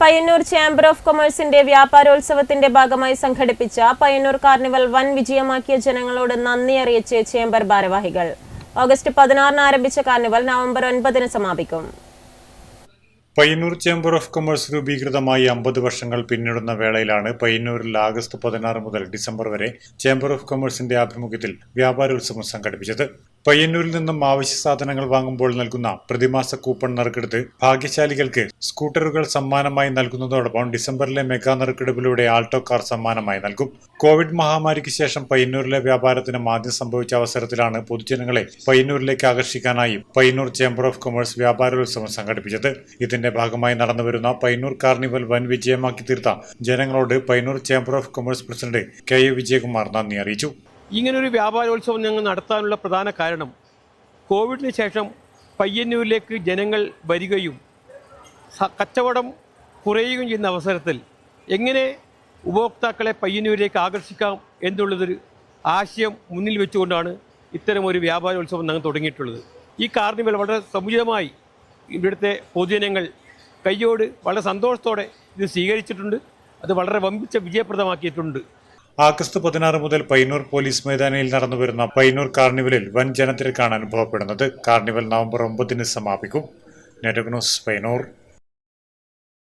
Payyanur chamber of കൊമേഴ്സിന്റെ വ്യാപാരോത്സവത്തിന്റെ ഭാഗമായി സംഘടിപ്പിച്ച പയ്യന്നൂർ കാർണിവൽ വൻ വിജയമാക്കിയ ജനങ്ങളോട് നന്ദി അറിയിച്ച് ചേംബർ ഭാരവാഹികൾ. ഓഗസ്റ്റ് പതിനാറിന് ആരംഭിച്ച കാർണിവൽ നവംബർ ഒൻപതിന് സമാപിക്കും. പയ്യന്നൂർ ചേംബർ ഓഫ് കൊമേഴ്സ് രൂപീകൃതമായി അമ്പത് വർഷങ്ങൾ പിന്നിടുന്ന വേളയിലാണ് പയ്യന്നൂരിൽ ആഗസ്റ്റ് പതിനാറ് മുതൽ ഡിസംബർ വരെ ചേംബർ ഓഫ് കൊമേഴ്സിന്റെ ആഭിമുഖ്യത്തിൽ വ്യാപാരോത്സവം സംഘടിപ്പിച്ചത്. പയ്യന്നൂരിൽ നിന്നും ആവശ്യ സാധനങ്ങൾ വാങ്ങുമ്പോൾ നൽകുന്ന പ്രതിമാസ കൂപ്പൺ നറുക്കെടുത്ത് ഭാഗ്യശാലികൾക്ക് സ്കൂട്ടറുകൾ സമ്മാനമായി നൽകുന്നതോടൊപ്പം ഡിസംബറിലെ മെഗാ നറുക്കെടുപ്പിലൂടെ ആൾട്ടോ കാർ സമ്മാനമായി നൽകും. കോവിഡ് മഹാമാരിക്ക് ശേഷം പയ്യന്നൂരിലെ വ്യാപാരത്തിന് മാന്ദ്യം സംഭവിച്ച അവസരത്തിലാണ് പൊതുജനങ്ങളെ പയ്യന്നൂരിലേക്ക് ആകർഷിക്കാനായി പയ്യന്നൂർ ചേംബർ ഓഫ് കൊമേഴ്സ് വ്യാപാരോത്സവം സംഘടിപ്പിച്ചത്. ഇതിന്റെ ഭാഗമായി നടന്നുവരുന്ന പയ്യന്നൂർ കാർണിവൽ വൻ വിജയമാക്കി തീർത്ത ജനങ്ങളോട് Payyanur chamber of commerce president K A Vijayakumar നന്ദി അറിയിച്ചു. ഇങ്ങനൊരു വ്യാപാരോത്സവം ഞങ്ങൾ നടത്താനുള്ള പ്രധാന കാരണം കോവിഡിന് ശേഷം പയ്യന്നൂരിലേക്ക് ജനങ്ങൾ വരികയും കച്ചവടം കുറയുകയും ചെയ്യുന്ന അവസരത്തിൽ എങ്ങനെ ഉപഭോക്താക്കളെ പയ്യന്നൂരിലേക്ക് ആകർഷിക്കാം എന്നുള്ളതൊരു ആശയം മുന്നിൽ വെച്ചുകൊണ്ടാണ് ഇത്തരമൊരു വ്യാപാരോത്സവം ഞങ്ങൾ തുടങ്ങിയിട്ടുള്ളത്. ഈ കാർണിവൽ വളരെ സമുചിതമായി ഇവിടുത്തെ പൊതുജനങ്ങൾ കയ്യോട് വളരെ സന്തോഷത്തോടെ ഇത് സ്വീകരിച്ചിട്ടുണ്ട്. അത് വളരെ വമ്പിച്ച വിജയപ്രദമാക്കിയിട്ടുണ്ട്. ആഗസ്റ്റ് പതിനാറ് മുതൽ പയ്യന്നൂർ പോലീസ് മൈതാനിയിൽ നടന്നുവരുന്ന പയ്യന്നൂർ കാർണിവലിൽ വൻ ജനത്തിരക്കാണ് അനുഭവപ്പെടുന്നത്. കാർണിവൽ നവംബർ ഒമ്പതിന് സമാപിക്കും. നെറ്റഗ്നോസ് പയ്യന്നൂർ.